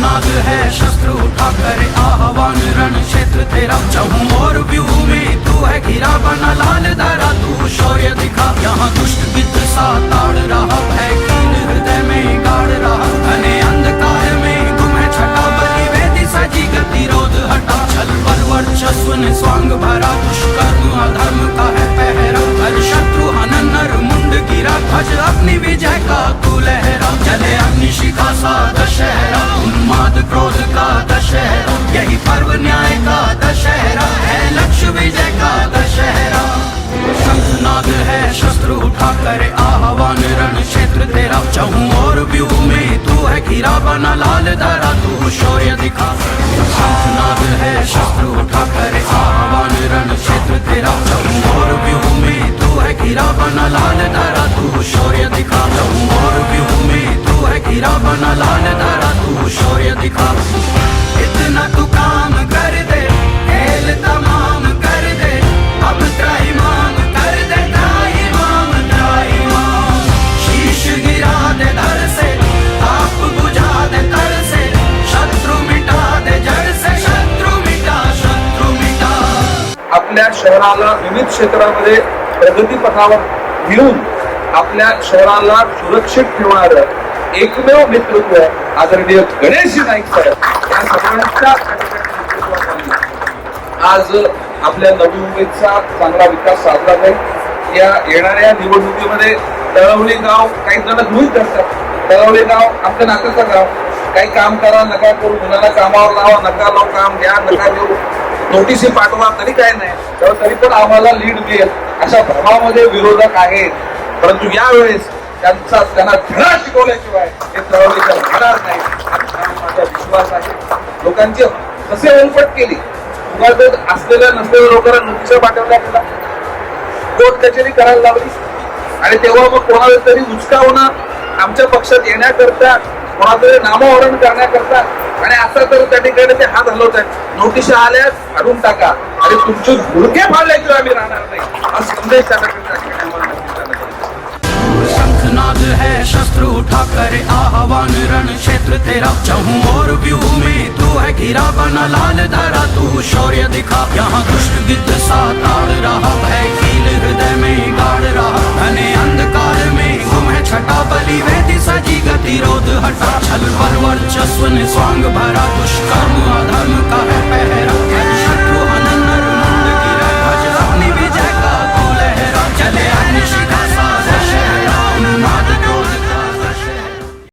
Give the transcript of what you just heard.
शंखनाद है शस्त्र उठा करे आह्वान, रण क्षेत्र तेरा चहू। और व्यू में तू है, घिरा बना लाल धारा, तू शौर्य दिखा। यहाँ दुष्ट गिद्ध सा उन्माद क्रोध का दशहरा, यही पर्व न्याय का दशहरा है, लक्ष्य विजय का दशहरा। शंखनाद है, शस्त्र उठा कर आह्वान, रण क्षेत्र तेरा चहु और व्यूह में तू है, घिरा बना लाल धारा, तू शौर्य दिखा। तू है घिरा बना लाल धारा, तू शौर्य दिखा। इतना तू काम कर दे, खेल तमाम कर दे, अब त्राहिमाम कर दे त्राहिमाम त्राहिमाम शीश गिरा दे धर से ताप बुझा दे तर से, शत्रु मिटा दे जड़ से, शत्रु मिटा शत्रु मिटा। आपल्या शहराला विविध क्षेत्रामध्ये प्रगती पथावर घेऊन आपल्या शहराला सुरक्षित ठेवणार एकमेव नेतृत्व आदरणीय गणेशजी नाईक साहेब या सगळ्यांच्या आज आपल्या नवी मुंबईचा चांगला विकास साधला जाईल. या येणाऱ्या निवडणुकीमध्ये तळवली गाव काही जण गृहित करतात तळवली गाव आमचं नात्याचं गाव. काही काम करा नका करू. मुलाला कामावर लावा नका लावू काम. घ्या नका देऊ नोटीसी पाठवा तरी काय नाही. तर तरी पण आम्हाला लीड मिळेल. अशा भ्रमामध्ये विरोधक आहेत. परंतु यावेळेस त्यांचा त्यांना धडा शिकवल्याशिवाय हे तळवलीकर होणार नाही. माझा विश्वास आहे लोकांची कसे ओलपट केली उगाच असलेल्या नसलेल्या लोकांना नोटीस पाठवल्या गेला कोर्ट कचेरी करायला लावली. आणि तेव्हा मग कोणाला तरी उचकावणं आमच्या पक्षात येण्याकरता कोणातरी नामोहरण करण्याकरता आणि असं तर त्या ठिकाणी ते हात हलवत आहेत. नोटिसा आल्या काढून टाका. आणि तुमचे गुडघे फाडल्याशिवाय आम्ही राहणार नाही. हा संदेश त्या ठिकाणी उठा कर आह्वान रण क्षेत्र तेरा चहु। और व्यू में तू है घिरा बना लाल धारा, तू शौर्य दिखा। यहाँ दुष्ट गिद्ध सा ताड़ रहा भय कील हृदय में गाड़ रहा। घने अंधकार में गुम है छटा बलि, वेदी सजी गतिरोध हटा। छल पर वर्चस्व ने स्वांग भरा